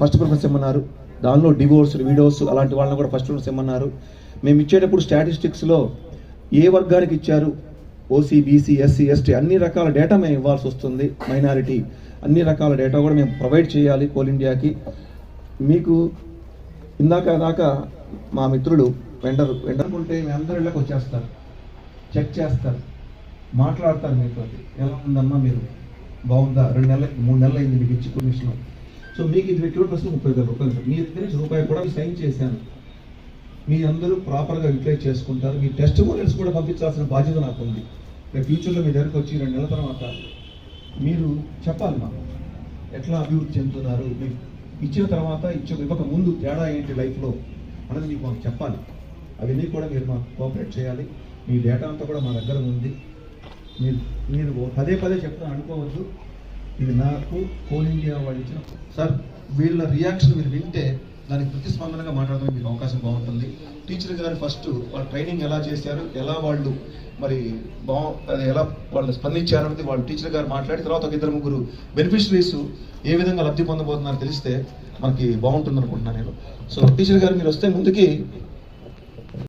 First preference ఇమ్మన్నారు దానిలో divorce videos అలాంటి వాళ్ళని కూడా ఫస్ట్ ప్రిఫరెన్స్ ఇమ్మన్నారు మేము ఇచ్చేటప్పుడు స్టాటిస్టిక్స్లో ఏ వర్గానికి ఇచ్చారు? ఓసీ బీసీ ఎస్సీ ఎస్టీ అన్ని రకాల డేటా మేము ఇవ్వాల్సి వస్తుంది మైనారిటీ అన్ని రకాల డేటా కూడా మేము ప్రొవైడ్ చేయాలి కోల్ ఇండియాకి మీకు ఇందాక దాకా మా మిత్రుడు వెండర్ వెండర్ ఉంటే మీ అందరి ఇళ్ళకి వచ్చేస్తారు. చెక్ చేస్తారు. మాట్లాడతారు మీతో ఎలా ఉందమ్మా మీరు? బాగుందా? రెండు నెలలకి మూడు నెలలు అయింది మీకు ఇచ్చి కమిషన్ సో మీకు ఇది పెట్టుబడి ఫస్ట్ ముప్పై వేల రూపాయలు మీ దగ్గర నుంచి రూపాయి కూడా సైన్ చేశాను. మీ అందరూ ప్రాపర్గా యూటిలైజ్ చేసుకుంటారు. మీ టెస్ట్ మోడల్స్ కూడా పంపించాల్సిన బాధ్యత నాకు ఉంది. రేపు ఫ్యూచర్లో మీ దగ్గరకు వచ్చి రెండు నెలల తర్వాత మీరు చెప్పాలి మాకు. ఎట్లా అభివృద్ధి చెందుతున్నారు? మీకు ఇచ్చిన తర్వాత ఇచ్చ ఇవ్వక ముందు తేడా ఏంటి లైఫ్లో అనేది మీకు మాకు చెప్పాలి. అవన్నీ కూడా మీరు మాకు కోఆపరేట్ చేయాలి. మీ డేటా అంతా కూడా మా దగ్గర ఉంది. మీరు మీరు పదే పదే చెప్తాను అనుకోవద్దు. ఇది నాకు కోల్ ఇండియా వాళ్ళు ఇచ్చిన సార్ వీళ్ళ రియాక్షన్ మీరు వింటే దానికి ప్రతిస్పందనగా మాట్లాడడానికి మీకు అవకాశం బాగుంటుంది. టీచర్ గారు ఫస్ట్ వాళ్ళ ట్రైనింగ్ ఎలా చేశారు ఎలా వాళ్ళు మరి బా అది ఎలా వాళ్ళు స్పందించారు అనేది వాళ్ళు టీచర్ గారు మాట్లాడి తర్వాత ఒక ఇద్దరు ముగ్గురు బెనిఫిషరీస్ ఏ విధంగా లబ్ధి పొందబోతున్నారో తెలిస్తే మనకి బాగుంటుంది అనుకుంటున్నాను నేను. సో టీచర్ గారు మీరు వస్తే ముందుకి